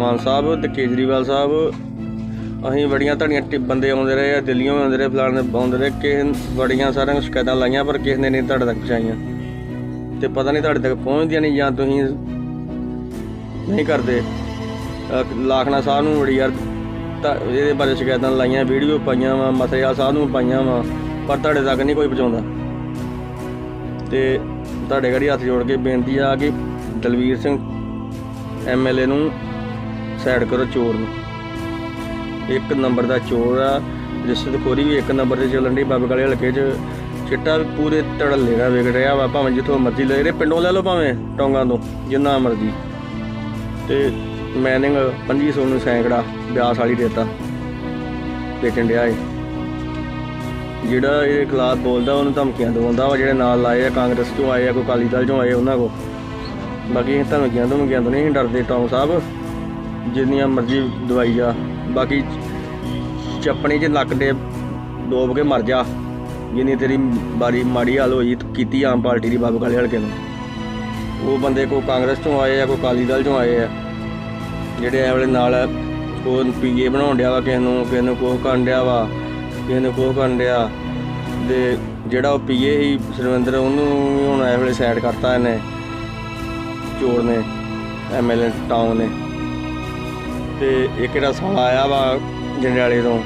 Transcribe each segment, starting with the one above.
ਮਾਨ ਸਾਹਿਬ ਤੇ ਕੇਜਰੀਵਾਲ ਸਾਹਿਬ, ਅਸੀਂ ਬੜੀਆਂ ਤੁਹਾਡੀਆਂ ਟਿ, ਬੰਦੇ ਆਉਂਦੇ ਰਹੇ ਆ ਦਿੱਲੀੋਂ ਆਉਂਦੇ ਰਹੇ, ਫਲਾਣੇ ਆਉਂਦੇ ਰਹੇ, ਕਿਸੇ ਬੜੀਆਂ ਸਾਰਿਆਂ ਨੂੰ ਸ਼ਿਕਾਇਤਾਂ ਲਾਈਆਂ, ਪਰ ਕਿਸੇ ਨੇ ਨਹੀਂ ਤੁਹਾਡੇ ਤੱਕ ਪਹੁੰਚਾਈਆਂ। ਤੇ ਪਤਾ ਨਹੀਂ ਤੁਹਾਡੇ ਤੱਕ ਪਹੁੰਚਦੀਆਂ ਨਹੀਂ ਜਾਂ ਤੁਸੀਂ ਨਹੀਂ ਕਰਦੇ। ਲਾਖਣਾ ਸਾਹਿਬ ਨੂੰ ਬੜੀ ਯਾਰ ਇਹਦੇ ਬਾਰੇ ਸ਼ਿਕਾਇਤਾਂ ਲਾਈਆਂ, ਵੀਡੀਓ ਪਾਈਆਂ ਵਾ ਮਸਰਿਆ ਸਾਹਿਬ ਨੂੰ ਪਾਈਆਂ ਵਾ, ਪਰ ਤੁਹਾਡੇ ਤੱਕ ਨਹੀਂ ਕੋਈ ਪਹੁੰਚਾਉਂਦਾ। ਤੇ ਤੁਹਾਡੇ ਘੜੀ ਹੱਥ ਜੋੜ ਕੇ ਬੇਨਤੀ ਆ ਕਿ ਦਲਵੀਰ ਸਿੰਘ ਐਮਐਲਏ ਨੂੰ ਸਾਈਡ ਕਰੋ ਚੋਰ ਨੂੰ। ਇੱਕ ਨੰਬਰ ਦਾ ਚੋਰ ਆ ਰਿਸ਼ਵਤਖੋਰੀ ਵੀ ਇੱਕ ਨੰਬਰ ਤੇ ਚੱਲਣ ਦੀ ਬਾਬੇ ਕਾਲੇ ਹਲਕੇ 'ਚ। ਚਿੱਟਾ ਪੂਰੇ ਧੜੱਲੇ ਦਾ ਵਿਕ ਰਿਹਾ ਵਾ, ਭਾਵੇਂ ਜਿੱਥੋਂ ਮਰਜ਼ੀ ਲੈ ਰਹੇ, ਪਿੰਡੋਂ ਲੈ ਲਓ ਭਾਵੇਂ, ਟੌਂਗਾਂ ਤੋਂ, ਜਿੰਨਾ ਮਰਜ਼ੀ। ਤੇ ਮੈਨਿੰਗ 2500 ਨੂੰ ਸੈਂਕੜਾ, ਬਿਆਸ ਵਾਲੀ ਦੇਤਾ ਵੇਚਣ ਡਿਆ ਏ। ਜਿਹੜਾ ਇਹ ਖਿਲਾਫ ਬੋਲਦਾ, ਉਹਨੂੰ ਧਮਕੀਆਂ ਦਵਾਉਂਦਾ ਵਾ, ਜਿਹੜੇ ਨਾਲ ਲਾਏ ਆ, ਕਾਂਗਰਸ ਚੋਂ ਆਏ ਆ, ਕੋਈ ਅਕਾਲੀ ਦਲ ਚੋਂ ਆਏ ਉਹਨਾਂ ਕੋ ਬਾਕੀ ਇਹ ਧਮਕੀਆਂ ਧਮਕੀਆਂ ਤੋਂ ਨਹੀਂ ਡਰਦੇ, ਟੌਂਗ ਸਾਹਿਬ। ਜਿੰਨੀਆਂ ਮਰਜ਼ੀ ਦਵਾਈ ਆ, ਬਾਕੀ ਚੱਪਣੀ 'ਚ ਲੱਕ ਦੇ ਡੋਬ ਕੇ ਮਰ ਜਾ। ਜਿੰਨੀ ਤੇਰੀ ਬਾਰੀ ਮਾੜੀ ਹਾਲ ਹੋਈ, ਕੀਤੀ ਆਮ ਪਾਰਟੀ ਦੀ ਬਾਬੂ ਕਾਲੇ ਹਲਕੇ ਨੂੰ। ਉਹ ਬੰਦੇ ਕੋ ਕਾਂਗਰਸ ਚੋਂ ਆਏ ਆ, ਕੋਈ ਅਕਾਲੀ ਦਲ ਚੋਂ ਆਏ ਆ। ਜਿਹੜੇ ਇਹ ਵੇਲੇ ਨਾਲ ਕੋ ਪੀਏ ਬਣਾਉਣ ਡਿਆ ਵਾ, ਕਿਸੇ ਨੂੰ ਕਿਸੇ ਨੂੰ ਕੋਹ ਕਰਨ ਡਿਆ ਵਾ, ਕਿਸੇ ਨੂੰ ਕੋਹ ਕਰਨ ਡਿਆ। ਦੇ ਜਿਹੜਾ ਉਹ ਪੀਏ ਸੀ, ਸਰਵਿੰਦਰ, ਉਹਨੂੰ ਹੁਣ ਇਹ ਵੇਲੇ ਸਾਈਡ ਕਰਤਾ ਇਹਨੇ, ਚੋਰ ਨੇ ਐਮਐਲਏ ਟਾਊਨ ਨੇ। ਤੇ ਇਹ ਕਿਹੜਾ ਸਾਲਾ ਆਇਆ ਵਾ ਜੰਡਿਆਲੇ ਤੋਂ,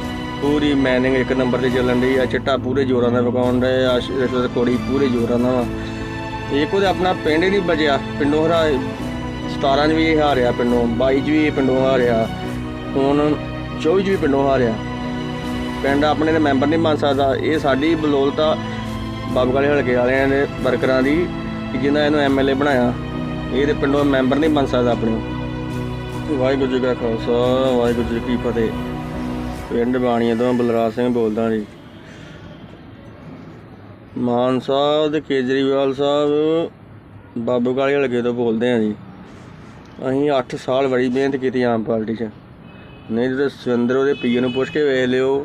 ਪੂਰੀ ਮੈਨਿੰਗ ਇੱਕ ਨੰਬਰ ਤੇ ਚੱਲਣ ਡਈ ਆ, ਚਿੱਟਾ ਪੂਰੇ ਜ਼ੋਰਾਂ ਨਾਲ ਵਿਕਾਉਣ ਡਏ ਆ ਰਿਸ਼ਵਤ ਕੋੜੀ ਪੂਰੇ ਜ਼ੋਰਾਂ ਨਾਲ ਵਾ ਇੱਕ ਉਹਦੇ ਆਪਣਾ ਪਿੰਡ ਹੀ ਨਹੀਂ ਬਚਿਆ, ਪਿੰਡੋਂ ਹਰਾ 17 ਚ ਵੀ ਇਹ ਹਾਰਿਆ ਪਿੰਡੋਂ 22 ਚ ਵੀ ਇਹ ਪਿੰਡੋਂ ਹਾਰਿਆ, ਹੁਣ 24 ਚ ਵੀ ਪਿੰਡੋਂ ਹਾਰਿਆ। ਪਿੰਡ ਆਪਣੇ ਦੇ ਮੈਂਬਰ ਨਹੀਂ ਬਣ ਸਕਦਾ, ਇਹ ਸਾਡੀ ਬਲੋਲਤਾ ਬਾਬੂ ਵਾਲੇ ਹਲਕੇ ਵਾਲਿਆਂ ਦੇ ਵਰਕਰਾਂ ਦੀ, ਕਿ ਜਿਨ੍ਹਾਂ ਇਹਨੂੰ ਐਮਐਲਏ ਬਣਾਇਆ, ਇਹ ਤੇ ਪਿੰਡੋਂ ਮੈਂਬਰ ਨਹੀਂ ਬਣ ਸਕਦਾ ਆਪਣੇ। ਵਾਹਿਗੁਰੂ ਜੀ ਕਾ ਖਾਲਸਾ, ਵਾਹਿਗੁਰੂ ਜੀ ਕੀ ਫਤਿਹ। ਪਿੰਡ ਬਾਣੀਆਂ ਤੋਂ ਬਲਰਾਜ ਸਿੰਘ ਬੋਲਦਾ ਜੀ। ਮਾਨ ਸਾਹਿਬ ਤੇ ਕੇਜਰੀਵਾਲ ਸਾਹਿਬ ਬਾਬੂ ਕਾਲੀ ਹਲਕੇ ਤੋਂ ਬੋਲਦੇ ਆ ਜੀ। ਅਸੀਂ 8 ਸਾਲ ਬੜੀ ਮਿਹਨਤ ਕੀਤੀ ਆਮ ਪਾਰਟੀ 'ਚ। ਨਹੀਂ ਤੇ ਸੁਰਿੰਦਰ ਉਹਦੇ ਪੀਏ ਨੂੰ ਪੁੱਛ ਕੇ ਵੇਖ ਲਿਓ।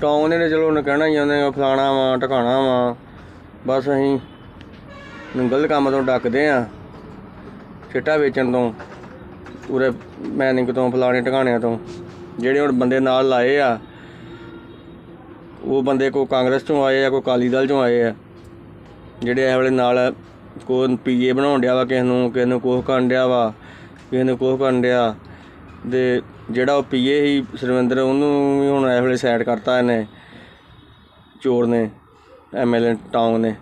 ਟੌਂਗ ਨੇ ਚਲੋ ਉਹਨੇ ਕਹਿਣਾ ਹੀ ਆਉਂਦੇ ਆ ਫਲਾਣਾ ਵਾ ਟਿਕਾਣਾ ਵਾ। ਬਸ ਅਸੀਂ ਨੂੰ ਗਲਤ ਕੰਮ ਤੋਂ ਡੱਕਦੇ ਆ, ਚਿੱਟਾ ਵੇਚਣ ਤੋਂ। ਪੂਰੇ ਮੈਨਿੰਗ ਤੋਂ ਫਲਾਣੇ ਟਿਕਾਣਿਆਂ ਤੋਂ। ਜਿਹੜੇ ਹੁਣ ਬੰਦੇ ਨਾਲ ਲਾਏ ਆ, ਉਹ ਬੰਦੇ ਕੋ ਕਾਂਗਰਸ ਚੋਂ ਆਏ ਆ, ਕੋਈ ਅਕਾਲੀ ਦਲ ਚੋਂ ਆਏ ਆ। ਜਿਹੜੇ ਇਹ ਵੇਲੇ ਨਾਲ ਕੋ ਪੀਏ ਬਣਾਉਣ ਡਿਆ ਵਾ, ਕਿਸੇ ਨੂੰ ਕਿਸੇ ਨੂੰ ਕੋਹ ਕਰਨ ਡਿਆ ਵਾ, ਕਿਸੇ ਨੂੰ ਕੋਹ ਕਰਨ ਡਿਆ। ਦੇ ਜਿਹੜਾ ਉਹ ਪੀਏ ਸੀ ਸਰਵਿੰਦਰ, ਉਹਨੂੰ ਵੀ ਹੁਣ ਇਸ ਵੇਲੇ ਸਾਈਡ ਕਰਤਾ ਇਹਨੇ, ਚੋਰ ਨੇ ਐਮਐਲਏ ਟਾਂਗ ਨੇ।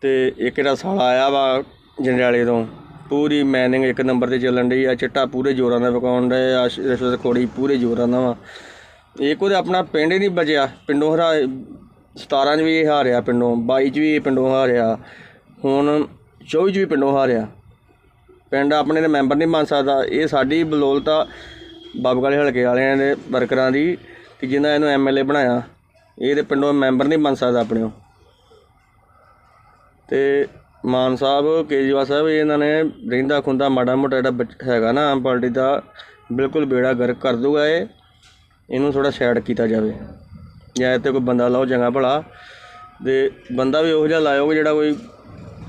ਤੇ ਇੱਕ ਜਿਹੜਾ ਸਾਲਾ ਆਇਆ ਵਾ ਜੰਡਿਆਲੇ ਤੋਂ ਪੂਰੀ ਮੈਨਿੰਗ ਇੱਕ ਨੰਬਰ ਤੇ ਚੱਲਣ ਡਈ ਆ, ਚਿੱਟਾ ਪੂਰੇ ਜ਼ੋਰਾਂ ਨਾਲ ਵਿਕਾਉਣ ਡਏ ਆ ਰਿਸ਼ਵਤ ਖੋੜੀ ਪੂਰੇ ਜ਼ੋਰਾਂ ਨਾਲ ਵਾ ਇਹ ਕੋਈ ਆਪਣਾ ਪਿੰਡ ਹੀ ਨਹੀਂ ਬਚਿਆ, ਪਿੰਡੋਂ ਹਰਾ 17 ਚ ਵੀ ਇਹ ਹਾਰਿਆ ਪਿੰਡੋਂ 22 ਚ ਵੀ ਇਹ ਪਿੰਡੋਂ ਹਾਰਿਆ, ਹੁਣ 24 ਚ ਵੀ ਪਿੰਡੋਂ ਹਾਰਿਆ। ਪਿੰਡ ਆਪਣੇ ਦੇ ਮੈਂਬਰ ਨਹੀਂ ਬਣ ਸਕਦਾ, ਇਹ ਸਾਡੀ ਬਲੋਲਤਾ ਬਾਬੂ ਵਾਲੇ ਹਲਕੇ ਵਾਲਿਆਂ ਦੇ ਵਰਕਰਾਂ ਦੀ ਕਿ ਜਿਨ੍ਹਾਂ ਇਹਨੂੰ ਐਮਐਲਏ ਬਣਾਇਆ, ਇਹ ਤੇ ਪਿੰਡੋਂ ਮੈਂਬਰ ਨਹੀਂ ਬਣ ਸਕਦਾ ਆਪਣੇ ਉਹ। ਤੇ ਮਾਨ ਸਾਹਿਬ, ਕੇਜਰੀਵਾਲ ਸਾਹਿਬ ਇਹਨਾਂ ਨੇ ਰਹਿੰਦਾ ਖੁੰਦਾ ਮਾੜਾ ਮੋਟਾ ਜਿਹੜਾ ਬੱਚ- ਹੈਗਾ ਨਾ ਆਮ ਪਾਰਟੀ ਦਾ, ਬਿਲਕੁਲ ਬੇੜਾ ਗਰਕ ਕਰ ਦੂਗਾ ਇਹ। ਇਹਨੂੰ ਥੋੜਾ ਸਾਈਡ ਕੀਤਾ ਜਾਵੇ। ਜਾਂ ਇੱਥੇ ਕੋਈ ਬੰਦਾ ਲਾਓ ਚੰਗਾ ਭਲਾ। ਤੇ ਬੰਦਾ ਵੀ ਉਹੋ ਜਿਹਾ ਲਾਇਓ ਕਿ ਜਿਹੜਾ ਕੋਈ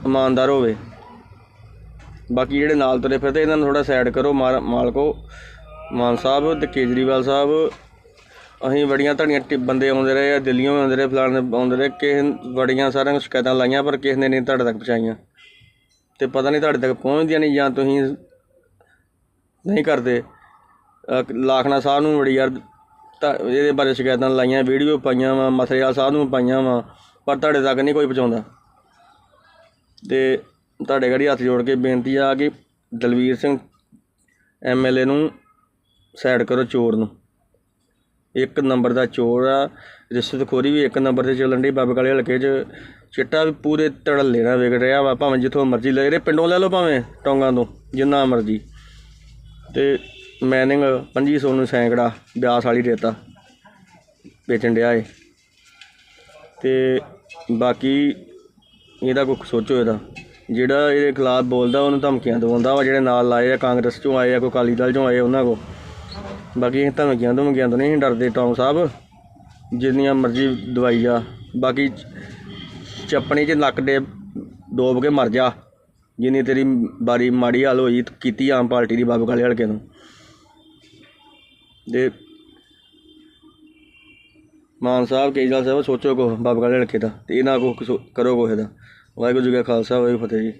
ਇਮਾਨਦਾਰ ਹੋਵੇ। ਬਾਕੀ ਜਿਹੜੇ ਨਾਲ ਤੁਰੇ ਫਿਰਦੇ, ਇਹਨਾਂ ਨੂੰ ਥੋੜਾ ਸਾਈਡ ਕਰੋ ਮਾਰ- ਮਾਲਕੋ ਮਾਨ ਸਾਹਿਬ ਤੇ ਕੇਜਰੀਵਾਲ ਸਾਹਿਬ ਅਸੀਂ ਬੜੀਆਂ ਤੁਹਾਡੀਆਂ ਟਿ ਬੰਦੇ ਆਉਂਦੇ ਰਹੇ ਆ ਦਿੱਲੀੋਂ ਵੀ ਆਉਂਦੇ ਰਹੇ, ਫਲਾਣੇ ਆਉਂਦੇ ਰਹੇ, ਕਿਸੇ ਨੇ ਬੜੀਆਂ ਸਾਰਿਆਂ ਨੂੰ ਸ਼ਿਕਾਇਤਾਂ ਲਾਈਆਂ, ਪਰ ਕਿਸੇ ਨੇ ਨਹੀਂ ਤੁਹਾਡੇ ਤੱਕ ਪਹੁੰਚਾਈਆਂ। ਤੇ ਪਤਾ ਨਹੀਂ ਤੁਹਾਡੇ ਤੱਕ ਪਹੁੰਚਦੀਆਂ ਨਹੀਂ ਜਾਂ ਤੁਸੀਂ ਨਹੀਂ ਕਰਦੇ। ਅਹ ਲਾਖਣਾ ਸਾਹਿਬ ਨੂੰ ਬੜੀ ਯਾਰ, ਤਾਂ ਇਹਦੇ ਬਾਰੇ ਸ਼ਿਕਾਇਤਾਂ ਲਾਈਆਂ, ਵੀਡੀਓ ਪਾਈਆਂ ਵਾ ਮਸਰਿਆ ਸਾਹਿਬ ਨੂੰ ਪਾਈਆਂ ਵਾ, ਪਰ ਤੁਹਾਡੇ ਤੱਕ ਨਹੀਂ ਕੋਈ ਪਹੁੰਚਾਉਂਦਾ। ਤੇ ਤੁਹਾਡੇ ਘੜੀ ਹੱਥ ਜੋੜ ਕੇ ਬੇਨਤੀ ਆ ਕਿ ਦਲਵੀਰ ਸਿੰਘ ਐਮਐਲਏ ਨੂੰ ਸਾਈਡ ਕਰੋ ਚੋਰ ਨੂੰ। ਇੱਕ ਨੰਬਰ ਦਾ ਚੋਰ ਆ ਰਿਸ਼ਵਤਖੋਰੀ ਵੀ ਇੱਕ ਨੰਬਰ ਤੇ ਚੱਲਣ ਦੀ ਬਾਬੇ ਕਾਲੇ ਹਲਕੇ 'ਚ। ਚਿੱਟਾ ਵੀ ਪੂਰੇ ਧੜੱਲੇ ਨਾਲ ਵਿਕ ਰਿਹਾ ਵਾ, ਭਾਵੇਂ ਜਿੱਥੋਂ ਮਰਜ਼ੀ ਲੈ ਰਹੇ ਪਿੰਡੋਂ ਲੈ ਲਓ ਭਾਵੇਂ, ਟੌਂਗਾਂ ਤੋਂ, ਜਿੰਨਾ ਮਰਜ਼ੀ। ਤੇ ਮੈਨਿੰਗ 2500 ਨੂੰ ਸੈਂਕੜਾ, ਬਿਆਸ ਵਾਲੀ ਰੇਤਾ ਵੇਚਣ ਡਿਆ ਏ। ਤੇ ਬਾਕੀ ਇਹਦਾ ਕੋਈ ਸੋਚੋ ਇਹਦਾ। ਜਿਹੜਾ ਇਹਦੇ ਖਿਲਾਫ ਬੋਲਦਾ, ਉਹਨੂੰ ਧਮਕੀਆਂ ਦਵਾਉਂਦਾ ਵਾ, ਜਿਹੜੇ ਨਾਲ ਲਾਏ ਆ, ਕਾਂਗਰਸ ਚੋਂ ਆਏ ਆ, ਕੋਈ ਅਕਾਲੀ ਦਲ ਚੋਂ ਆਏ ਉਹਨਾਂ ਕੋ ਬਾਕੀ ਇਹ ਧਮਕੀਆਂ ਧਮਕੀਆਂ ਤੋਂ ਨਹੀਂ ਡਰਦੇ ਟੌਂਗ ਸਾਹਿਬ। ਜਿੰਨੀਆਂ ਮਰਜ਼ੀ ਦਵਾਈ ਆ। ਬਾਕੀ ਚੱਪਣੀ 'ਚ ਲੱਕ ਦੇ ਡੋਬ ਕੇ ਮਰ ਜਾ। ਜਿੰਨੀ ਤੇਰੀ ਬਾਰੀ ਮਾੜੀ ਹਾਲ ਹੋਈ, ਕੀਤੀ ਆਮ ਪਾਰਟੀ ਦੀ ਬਾਬੂ ਕਾਲੇ ਹਲਕੇ ਨੂੰ। ਦੇ ਮਾਨ ਸਾਹਿਬ, ਕੇਜਰੀਵਾਲ ਸਾਹਿਬ, ਸੋਚੋ ਕੋ ਬਾਬੂ ਕਾਲੇ ਹਲਕੇ ਦਾ ਤੇ ਇਹਨਾਂ ਕੋ ਕਰੋ ਕੋ ਇਹਦਾ। ਵਾਹਿਗੁਰੂ ਜੀ ਕਾ ਖਾਲਸਾ, ਵਾਹਿਗੁਰੂ ਫਤਿਹ ਜੀ।